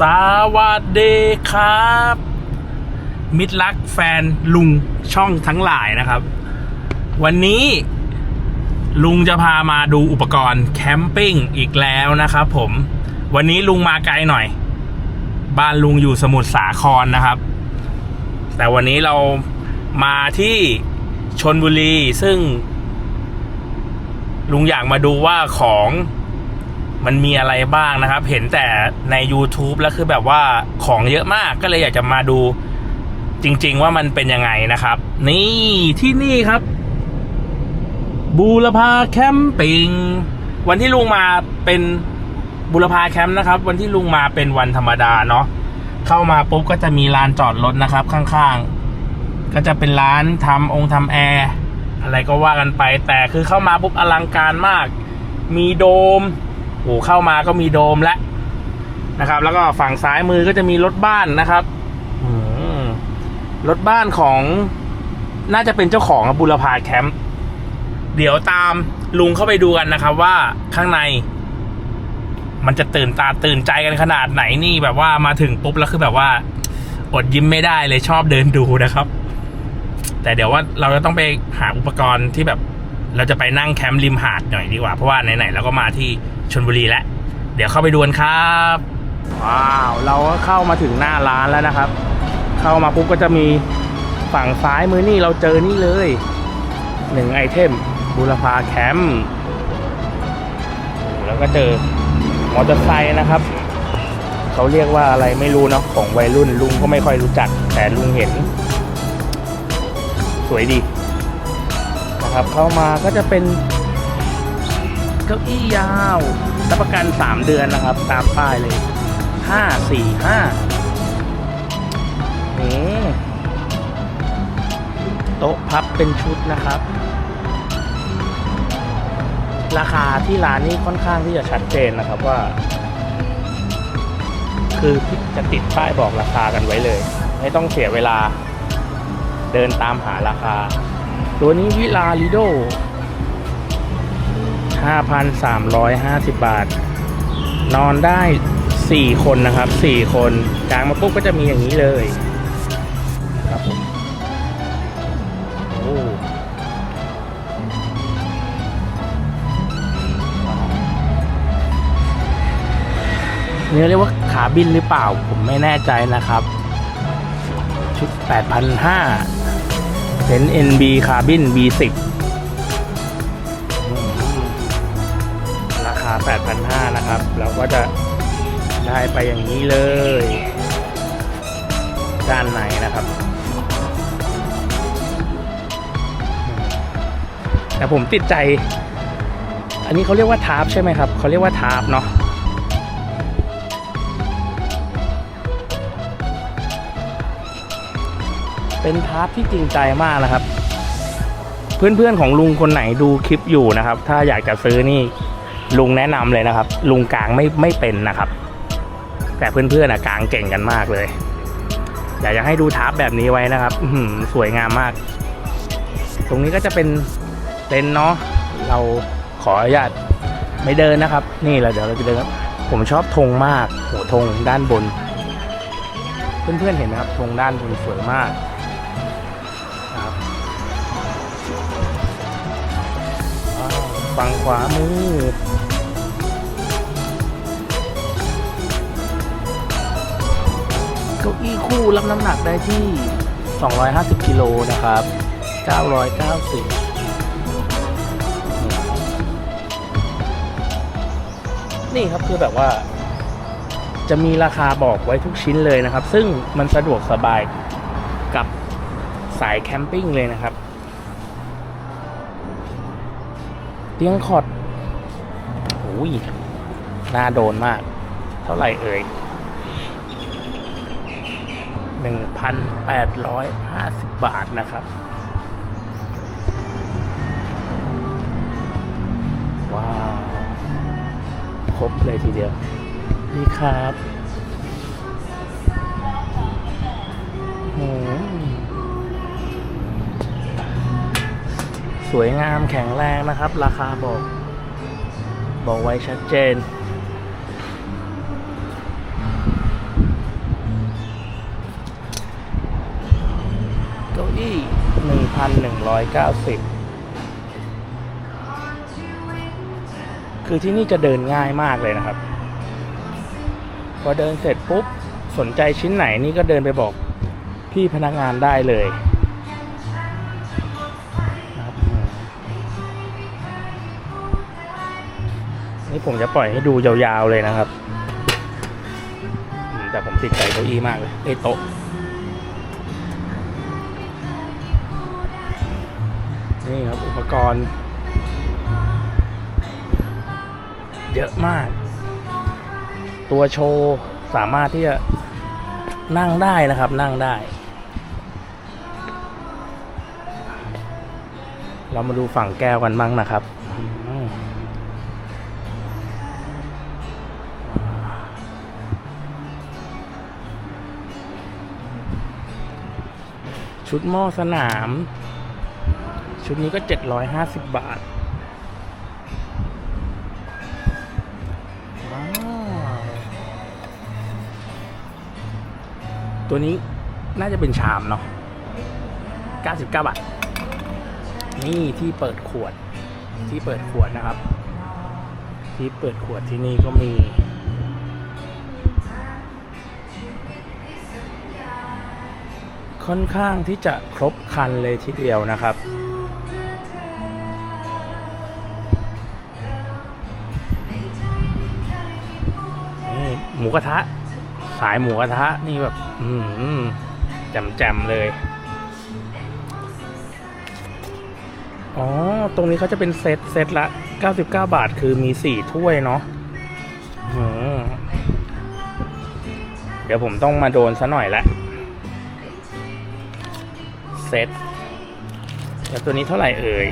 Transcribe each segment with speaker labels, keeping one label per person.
Speaker 1: สวัสดีครับ มิตรรักแฟนลุงช่องทั้งหลายนะครับ วันนี้ลุงจะพามาดูอุปกรณ์แคมปิ้งอีกแล้วนะครับผมวันนี้ลุงมาไกลหน่อย บ้านลุงอยู่สมุทรสาครนะครับ แต่วันนี้เรามาที่ชนบุรีซึ่ง ลุงอยากมาดูว่าของ มันมีอะไรบ้างนะครับ เห็นแต่ใน YouTube แล้วคือแบบว่าของเยอะมากก็เลยอยากจะมาดูจริง ๆ ว่ามันเป็นยังไงนะครับ นี่ที่นี่ครับ บูรพาแคมปิ้งวันที่ลุงมาเป็นบูรพาแคมป์นะครับ วันที่ลุงมาเป็นวันธรรมดาเนาะเข้ามาปุ๊บก็จะมีลานจอดรถนะครับ ข้างๆ ก็จะเป็นร้านทำองค์ทำแอร์อะไรก็ว่ากันไป แต่คือเข้ามาปุ๊บอลังการมาก มีโดม โอ้เข้ามาก็มีโดมแล้วนะครับ แล้วก็ฝั่งซ้ายมือก็จะมีรถบ้านนะครับรถบ้านของน่าจะเป็นเจ้าของบุรพาแคมป์เดี๋ยวตามลุงเข้าไปดูกันนะครับ ว่าข้างใน มันจะตื่นตาตื่นใจกันขนาดไหนนี่แบบว่ามาถึงปุ๊บแล้วคือแบบว่า อดยิ้มไม่ได้เลยชอบเดินดูนะครับ แต่เดี๋ยวว่าเราจะต้องไปหาอุปกรณ์ที่แบบ เราจะไปนั่งแคมป์ริมหาดหน่อยดีกว่า เพราะว่าไหนๆเราก็มาที่ชนบุรีแล้ว เดี๋ยวเข้าไปดูกันครับ ว้าว เราก็เข้ามาถึงหน้าร้านแล้วนะครับ เข้ามาปุ๊บก็จะมีฝั่งซ้ายมือนี่เราเจอนี่เลยหนึ่งไอเทมบูรพาแคมป์แล้วก็เจอมอเตอร์ไซค์นะครับเขาเรียกว่าอะไรไม่รู้เนาะของวัยรุ่นลุงก็ไม่ค่อยรู้จักแต่ลุงเห็น สวยดี ครับเข้ามาก็จะเป็นเก้าอี้ยาวรับประกัน 3 เดือนนะครับ ตามป้ายเลย 5 4 5นี่โต๊ะพับเป็นชุดนะครับ ราคาที่ร้านนี้ค่อนข้างที่จะชัดเจนนะครับว่า คือจะติดป้ายบอกราคากันไว้เลย ไม่ต้องเสียเวลาเดินตามหาราคา ตัวนี้วิลาลิโด 5,350 บาท นอนได้ 4 คนนะครับ 4 คนกลางมาปุ๊บก็จะมีอย่างนี้เลยครับผมโอ้ว้าวเนี่ยเรียกว่าขาบินหรือเปล่า ผมไม่แน่ใจนะครับ ชุด 8,500 เป็น NB Carbon B10 ราคา 8,500 นะครับ เราก็จะได้ไปอย่างนี้เลย ด้านในนะครับ แต่ผมติดใจ อันนี้เขาเรียกว่าทาร์ปใช่ไหมครับ เขาเรียกว่าทาร์ปเนาะ เป็นทาร์ปที่จริงใจมากนะครับ เพื่อนๆของลุงคนไหนดูคลิปอยู่นะครับ ถ้าอยากจะซื้อนี่ลุงแนะนำเลยนะครับ ลุงกลางไม่ไม่เป็นนะครับ แต่เพื่อนๆอะกลางเก่งกันมากเลยอยากจะให้ดูทาร์ปแบบนี้ไว้นะครับสวยงามมาก ตรงนี้ก็จะเป็นเต็นเนาะเราขออนุญาตไม่เดินนะครับ นี่เราเดี๋ยวเราจะเดินครับผมชอบธงมากโหธงด้านบน เพื่อนๆเห็นไหมครับธงด้านบนสวยมาก ฝั่งขวามือเก้าอี้คู่รับน้ำหนักได้ที่ 250 กิโลนะครับ 990นี่ครับคือแบบว่า จะมีราคาบอกไว้ทุกชิ้นเลยนะครับ ซึ่งมันสะดวกสบายกับสายแคมปิ้งเลยนะครับ เตียงคอดโอ้ยน่าโดนมาก เท่าไหร่เอ่ยหนึ่งพันแปดร้อยห้าสิบบาทนะครับ ว้าว ครบเลยทีเดียว นี่ครับ สวยงามแข็งแรงนะครับ ราคาบอก บอกไว้ชัดเจน เก้าอี้หนึ่งพันหนึ่งร้อยเก้าสิบคือที่นี่จะเดินง่ายมากเลยนะครับ พอเดินเสร็จปุ๊บ สนใจชิ้นไหนนี่ก็เดินไปบอกพี่พนักงานได้เลย นี่ผมจะปล่อยให้ดูยาวๆเลยนะครับ แต่ผมติดใจเก้าอี้มากเลยไอ้โต๊ะนี่ครับอุปกรณ์ เยอะมาก ตัวโชว์สามารถที่จะนั่งได้นะครับ นั่งได้ เรามาดูฝั่งแก้วกันบ้างนะครับ ชุดหม้อสนาม ชุดนี้ก็ 750 บาท ว้าว ตัวนี้น่าจะเป็นชามเนาะ 99 บาท นี่ที่เปิดขวด ที่เปิดขวดนะครับ ที่เปิดขวดที่นี่ก็มี ค่อนข้างที่จะครบคันเลยทีเดียวนะครับ นี่หมูกระทะ สายหมูกระทะนี่แบบ อืมแจ่มๆเลย อ๋อ ตรงนี้เขาจะเป็นเซตเซตละ 99 บาทคือมี 4 ถ้วยเนาะเดี๋ยวผมต้องมาโดนซะหน่อยละ เซตแล้วตัวนี้เท่าไหร่เอ่ย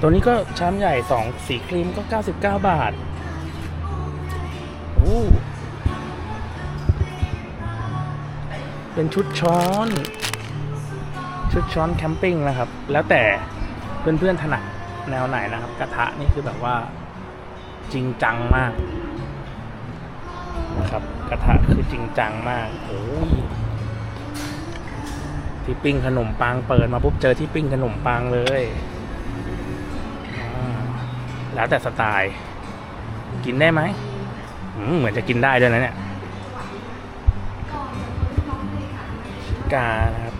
Speaker 1: ตัวนี้ก็ชามใหญ่สองสีครีมก็ 99 บาทโอ้เป็นชุดช้อน ชุดช้อนแคมปิ้งนะครับ แล้วแต่เพื่อนๆถนัดแนวไหนนะครับ กระทะนี่คือแบบว่าจริงจังมาก กระทะคือจริงจังมากโอ้ยที่ปิ้งขนมปังเปิดมาปุ๊บเจอที่ปิ้งขนมปังเลย แล้วแต่สไตล์ กินได้ไหมเหมือนจะกินได้ด้วยนะเนี่ยกาครับ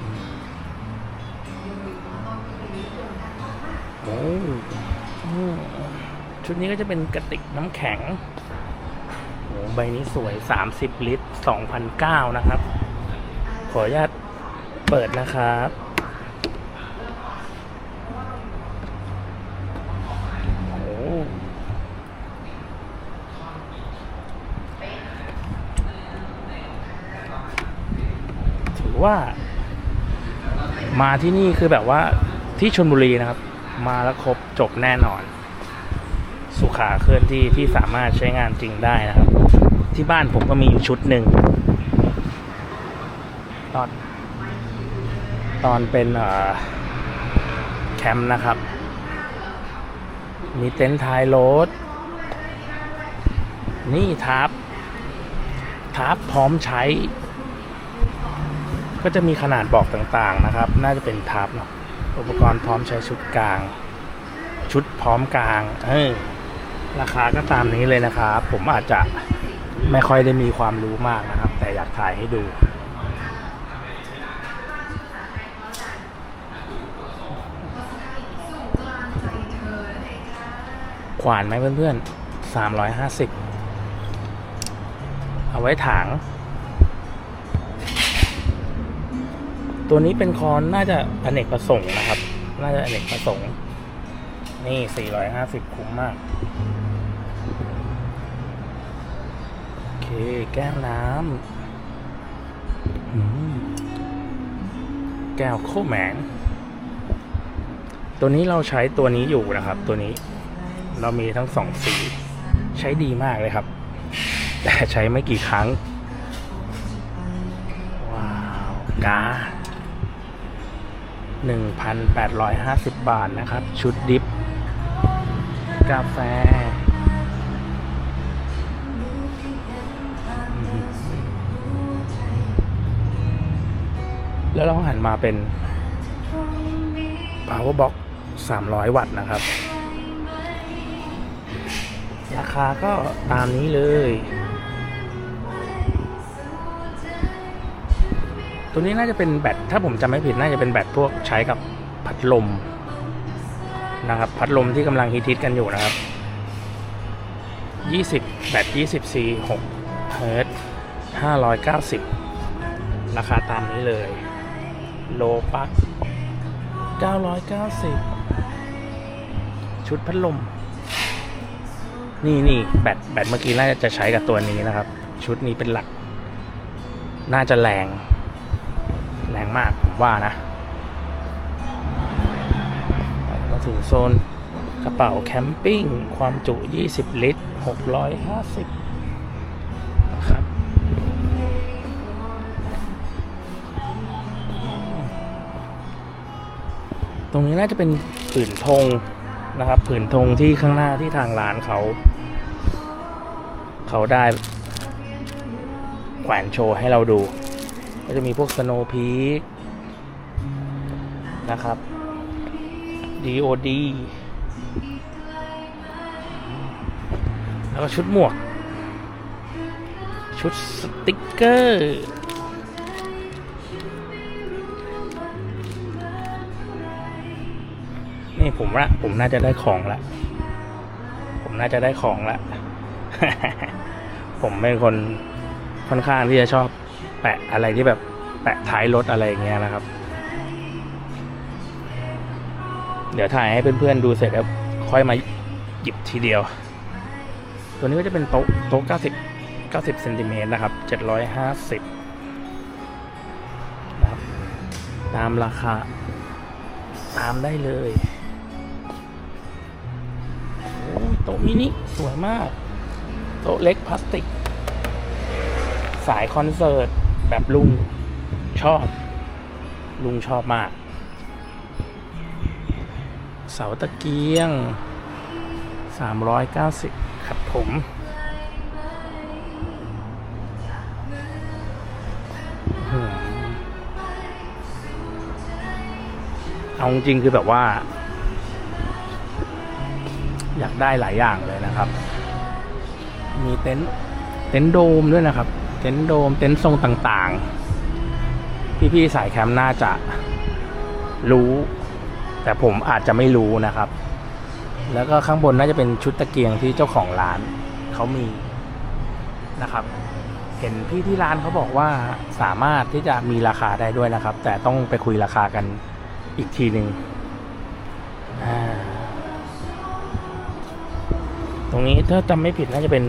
Speaker 1: โอ้ชุดนี้ก็จะเป็นกระติกน้ำแข็ง ใบนี้สวย 30 ลิตร2,009นะครับ ขออนุญาตเปิดนะครับ ถือว่า มาที่นี่คือแบบว่าที่ชนบุรีนะครับ มาแล้วครบจบแน่นอน สุขาเคลื่อนที่ที่สามารถใช้งานจริงได้นะครับ ที่บ้านผมก็มีอยู่ชุดหนึ่งตอนตอนเป็นแคมป์นะครับ มีเต็นท์ท้ายรถนี่ทับทับพร้อมใช้ ก็จะมีขนาดบอกต่างๆนะครับ น่าจะเป็นทับเนาะอุปกรณ์พร้อมใช้ชุดกลาง ชุดพร้อมกลาง เออราคาก็ตามนี้เลยนะครับ ผมอาจจะ ไม่ค่อยได้มีความรู้มากนะครับ แต่อยากถ่ายให้ดู ขวานไหมเพื่อนๆสามร้อยห้าสิบเอาไว้ถาง ตัวนี้เป็นคอนน่าจะอเนกประสงค์นะครับ น่าจะอเนกประสงค์ นี่สี่ร้อยห้าสิบคุ้มมาก แก้วน้ำแก้วโคแมนตัวนี้เราใช้ตัวนี้อยู่นะครับ ตัวนี้ เรามีทั้งสองสี ใช้ดีมากเลยครับ แต่ใช้ไม่กี่ครั้ง ว้าวกา1,850 บาทนะครับ ชุดดิฟกาแฟ แล้วเราหันมาเป็น power box 300 วัตต์นะครับ ราคาก็ตามนี้เลย ตัวนี้น่าจะเป็นแบตถ้าผมจำไม่ผิดน่าจะเป็นแบตพวกใช้กับพัดลมนะครับ พัดลมที่กำลังฮิตๆกันอยู่นะครับ 20 แบต 20 C 6เฮิร์ต590 ราคาตามนี้เลย โลปัก990 ชุดพัดลม นี่นี่แบตแบตเมื่อกี้น่าจะใช้กับตัวนี้นะครับ ชุดนี้เป็นหลัก น่าจะแรง แรงมากผมว่านะมาถึงโซนกระเป๋าแคมปิ้ง ความจุ 20 ลิตร 650 ตรงนี้น่าจะเป็นผืนธงนะครับ ผืนธงที่ข้างหน้าที่ทางร้านเขา เขาได้แขวนโชว์ให้เราดู ก็จะมีพวกสโนว์พีคนะครับ DOD แล้วก็ชุดหมวก ชุดสติกเกอร์ นี่ผมว่าผมน่าจะได้ของละ ผมน่าจะได้ของละ ผมเป็นคนค่อนข้างที่จะชอบ แปะอะไรที่แบบแปะท้ายรถอะไรอย่างเงี้ยนะครับ เดี๋ยวถ่ายให้เพื่อนๆดูเสร็จแล้วค่อยมาหยิบทีเดียว ตัวนี้ก็จะเป็นโต๊ะโต๊ะ90 90เซนติเมตรนะครับ 750นะครับ ตามราคา ตามได้เลยะมินิสวยมาก โต๊ะเล็กพลาสติก สายคอนเสิร์ต แบบลุงชอบ ลุงชอบมาก เสาตะเกียง 390 ครับผมเอาจริงคือแบบว่า อยากได้หลายอย่างเลยนะครับ มีเต็นท์เต็นท์โดมด้วยนะครับ เต็นท์โดมเต็นท์ทรงต่างๆ พี่ๆสายแคมป์น่าจะรู้ แต่ผมอาจจะไม่รู้นะครับ แล้วก็ข้างบนน่าจะเป็นชุดตะเกียงที่เจ้าของร้านเขามีนะครับ เห็นพี่ที่ร้านเขาบอกว่าสามารถที่จะมีราคาได้ด้วยนะครับ แต่ต้องไปคุยราคากันอีกทีหนึ่งอ่า รงนี้ถ้าจำไม่ผิดน่าจะเป็น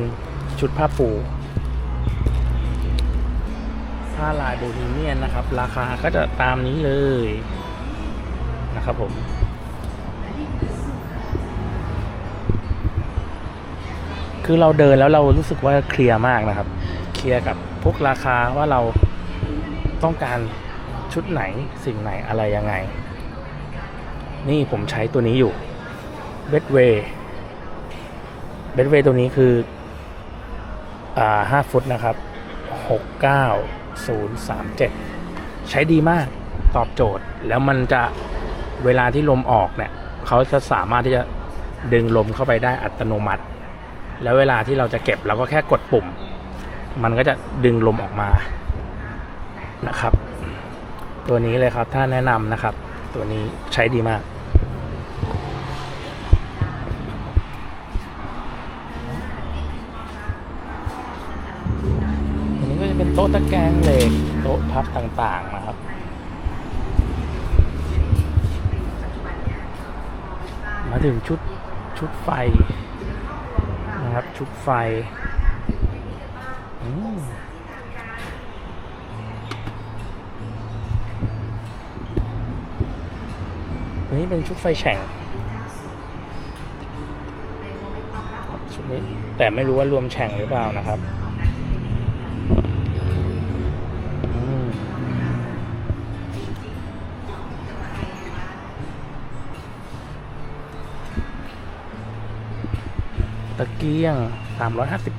Speaker 1: ชุดผ้าปูผ้าลายโบฮีเมียนนะครับ ราคาก็จะตามนี้เลยนะครับผมคือเราเดินแล้วเรารู้สึกว่าเคลียร์มากนะครับ เคลียร์กับพวกราคาว่าเราต้องการชุดไหนสิ่งไหนอะไรยังไง นี่ผมใช้ตัวนี้อยู่เบดเวย์ เบดเวย์ตัวนี้คืออ่าห้าฟุตนะครับหกเก้าศูนย์สามเจ็ดใช้ดีมากตอบโจทย์ แล้วมันจะเวลาที่ลมออกเนี่ยเขาจะสามารถที่จะดึงลมเข้าไปได้อัตโนมัติ แล้วเวลาที่เราจะเก็บเราก็แค่กดปุ่ม มันก็จะดึงลมออกมานะครับ ตัวนี้เลยครับถ้าแนะนำนะครับ ตัวนี้ใช้ดีมากะตะแกรงเหล็กโต๊ะพับต่างๆนะครับ มาถึงชุดชุดไฟนะครับชุดไฟนนี้เป็นชุดไฟแฉ่งชุดนี้แต่ไม่รู้ว่ารวมแฉ่งหรือเปล่านะครับ ตะเกียง350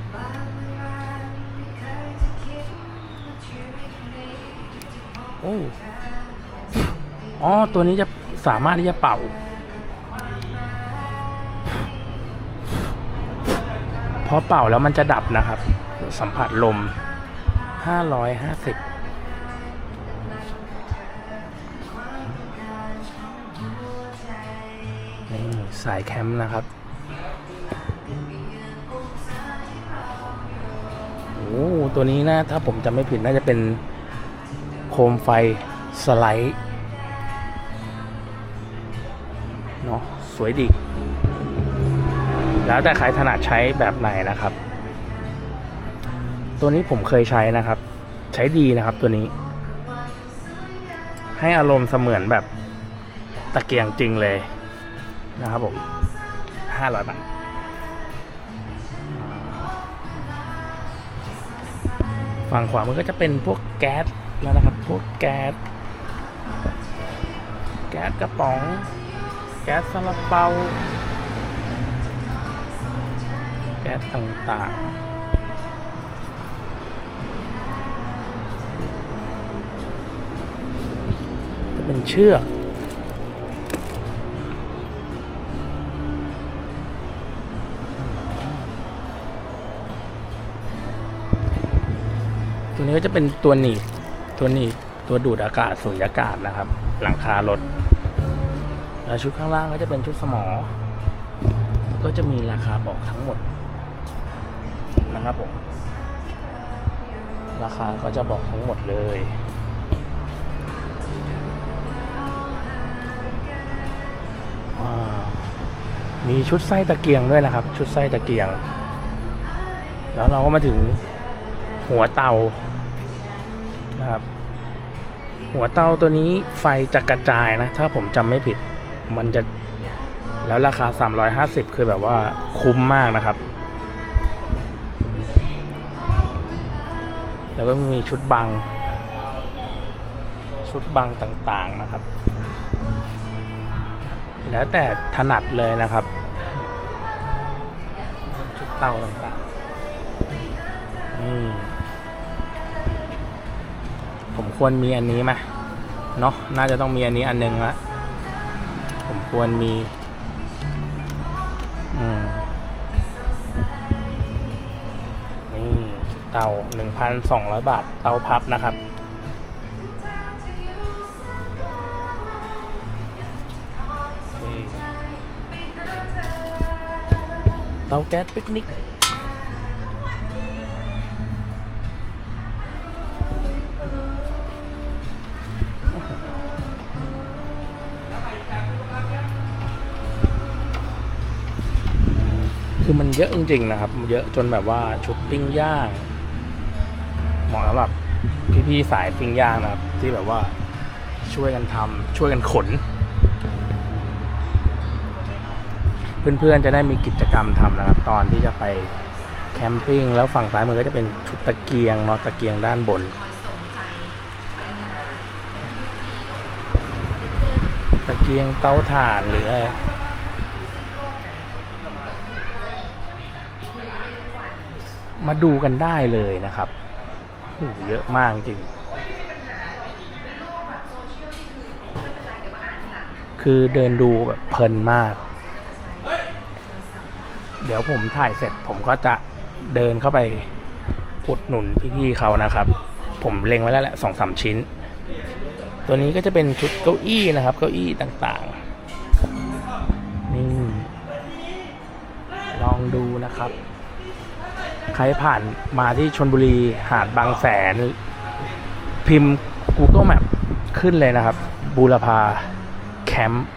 Speaker 1: โอ้อ๋อ ตัวนี้จะสามารถที่จะเป่า พอเป่าแล้วมันจะดับนะครับ สัมผัสลม 550นี่สายแคมป์นะครับ ตัวนี้นะ ถ้าผมจำไม่ผิดน่าจะเป็นโคมไฟสไลด์เนาะสวยดี แล้วแต่ใครถนัดใช้แบบไหนนะครับ ตัวนี้ผมเคยใช้นะครับ ใช้ดีนะครับตัวนี้ ให้อารมณ์เสมือนแบบตะเกียงจริงเลยนะครับผมห้าร้อยบาท ฝั่งขวามันก็จะเป็นพวกแก๊สแล้วนะครับ พวกแก๊ส แก๊สกระป๋อง แก๊สซาลาเปา แก๊สต่างๆจะเป็นเชือก ตัวนี้ก็จะเป็นตัวหนีบตัวหนีบตัวดูดอากาศสูญญากาศนะครับ หลังคารถแล้วชุดข้างล่างก็จะเป็นชุดสมอ ก็จะมีราคาบอกทั้งหมดนะครับผมราคาก็จะบอกทั้งหมดเลยมีชุดไส้ตะเกียงด้วยนะครับ ชุดไส้ตะเกียง แล้วเราก็มาถึงหัวเตา นะครับ หัวเตาตัวนี้ไฟจะกระจายนะ ถ้าผมจำไม่ผิดมันจะแล้วราคา 350 คือแบบว่าคุ้มมากนะครับ แล้วก็มีชุดบัง ชุดบังต่างๆนะครับ แล้วแต่ถนัดเลยนะครับ ชุดเตาต่างๆ อืมผม ควรมีอันนี้ไหมเนาะน่าจะต้องมีอันนี้อันหนึ่งละผมควรมีอืมนี่เตาหนึ่งพันสองร้อยบาทเตาพับนะครับเตาแก๊สปิกนิก คือมันเยอะจริงๆนะครับ เยอะจนแบบว่าชุดปิ้งย่างเหมาะสำหรับพี่ๆสายปิ้งย่างนะครับ ที่แบบว่าช่วยกันทำช่วยกันขน เพื่อนๆจะได้มีกิจกรรมทำนะครับ ตอนที่จะไปแคมปิ้งแล้วฝั่งซ้ายมือก็จะเป็นชุดตะเกียงเนาะตะเกียงด้านบน ตะเกียงเตาถ่านหรืออะไร มาดูกันได้เลยนะครับโหเยอะมากจริง คือเดินดูแบบเพลินมาก เดี๋ยวผมถ่ายเสร็จผมก็จะเดินเข้าไปอุดหนุนพี่ๆเขานะครับ ผมเล็งไว้แล้วแหละสองสามชิ้น ตัวนี้ก็จะเป็นชุดเก้าอี้นะครับ เก้าอี้ต่าง ครผ่านมาที่ชนบุรีหาดบางแสน พิมพ์ Google Map ขึ้นเลยนะครับ บูรพาแคมป์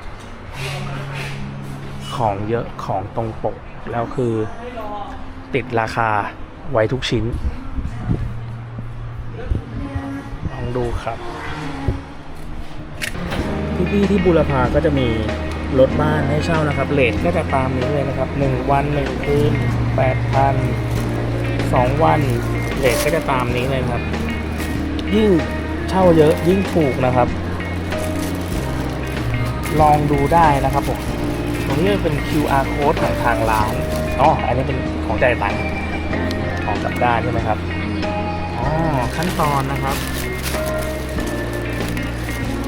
Speaker 1: ของเยอะของตรงปก แล้วคือติดราคาไว้ทุกชิ้น ลองดูครับ พี่ๆที่บูรพาก็จะมีรถบ้านให้เช่านะครับเลทก็จะตามนี้เลยนะครับหนึ่งวันหนึ่งคืนแปดพันสองวันเลทก็จะตามนี้เลยครับ ยิ่งเช่าเยอะยิ่งถูกนะครับ ลองดูได้นะครับผมตรงนี้เป็น QR code ของทางร้านอ๋ออันนี้เป็นของจ่ายตังค์ของกลับด้ใช่ไหมครับอ๋อขั้นตอนนะครับ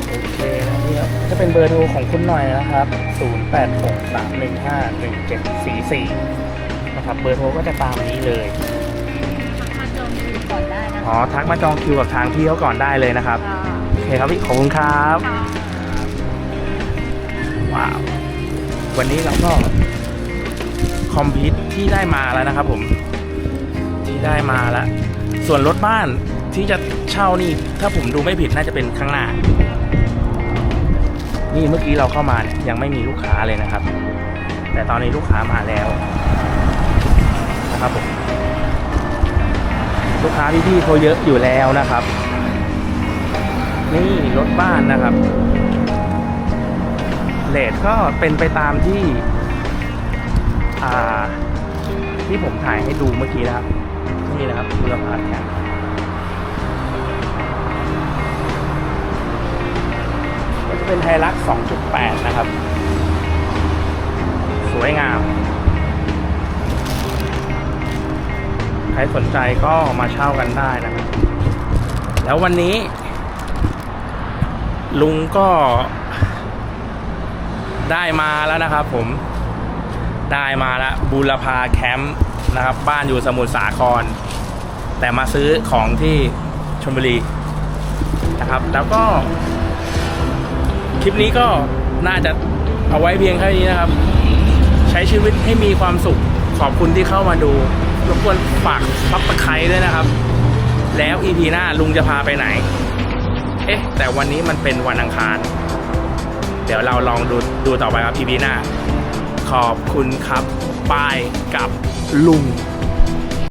Speaker 1: โอเคนะพี่จะเป็นเบอร์โทรของคุณหน่อยนะครับ 0863151744 นะครับ เบอร์โทรก็จะตามนี้เลย
Speaker 2: อนได้นะ
Speaker 1: อ๋อทักมาจองคิวกับทางพี่เขาก่อนได้เลยนะครับ
Speaker 2: ค่ะ
Speaker 1: โอเคครับพี่ขอบคุณครับ
Speaker 2: ค่ะ
Speaker 1: ว้าววันนี้เราก็คอมพิวที่ได้มาแล้วนะครับผมที่ได้มาแล้วส่วนรถบ้านที่จะเช่านี่ ถ้าผมดูไม่ผิดน่าจะเป็นข้างหน้า นี่เมื่อกี้เราเข้ามาเนี่ยยังไม่มีลูกค้าเลยนะครับ แต่ตอนนี้ลูกค้ามาแล้วนะครับผม ลูกค้าพี่ๆเขาเยอะอยู่แล้วนะครับ นี่รถบ้านนะครับเลทก็เป็นไปตามที่อ่าที่ผมถ่ายให้ดูเมื่อกี้นะครับนี่นะครับบุรพาแข่งก็จะเป็นไฮรัก 2.8 นะครับ สวยงาม ใครสนใจก็มาเช่ากันได้นะครับแล้ววันนี้ ลุงก็ได้มาแล้วนะครับผมได้มาแล้วบูรพาแคมป์นะครับ บ้านอยู่สมุทรสาคร แต่มาซื้อของที่ชลบุรีนะครับ แล้วก็ คลิปนี้ก็น่าจะเอาไว้เพียงแค่นี้นะครับ ใช้ชีวิตให้มีความสุขขอบคุณที่เข้ามาดู รบกวนฝากซับสไคร้ด้วยนะครับ แล้วอีพีหน้าลุงจะพาไปไหน เอ๊ะ แต่วันนี้มันเป็นวันอังคาร เดี๋ยวเราลองดูดูต่อไปครับ EP หน้า ขอบคุณครับปายกับลุง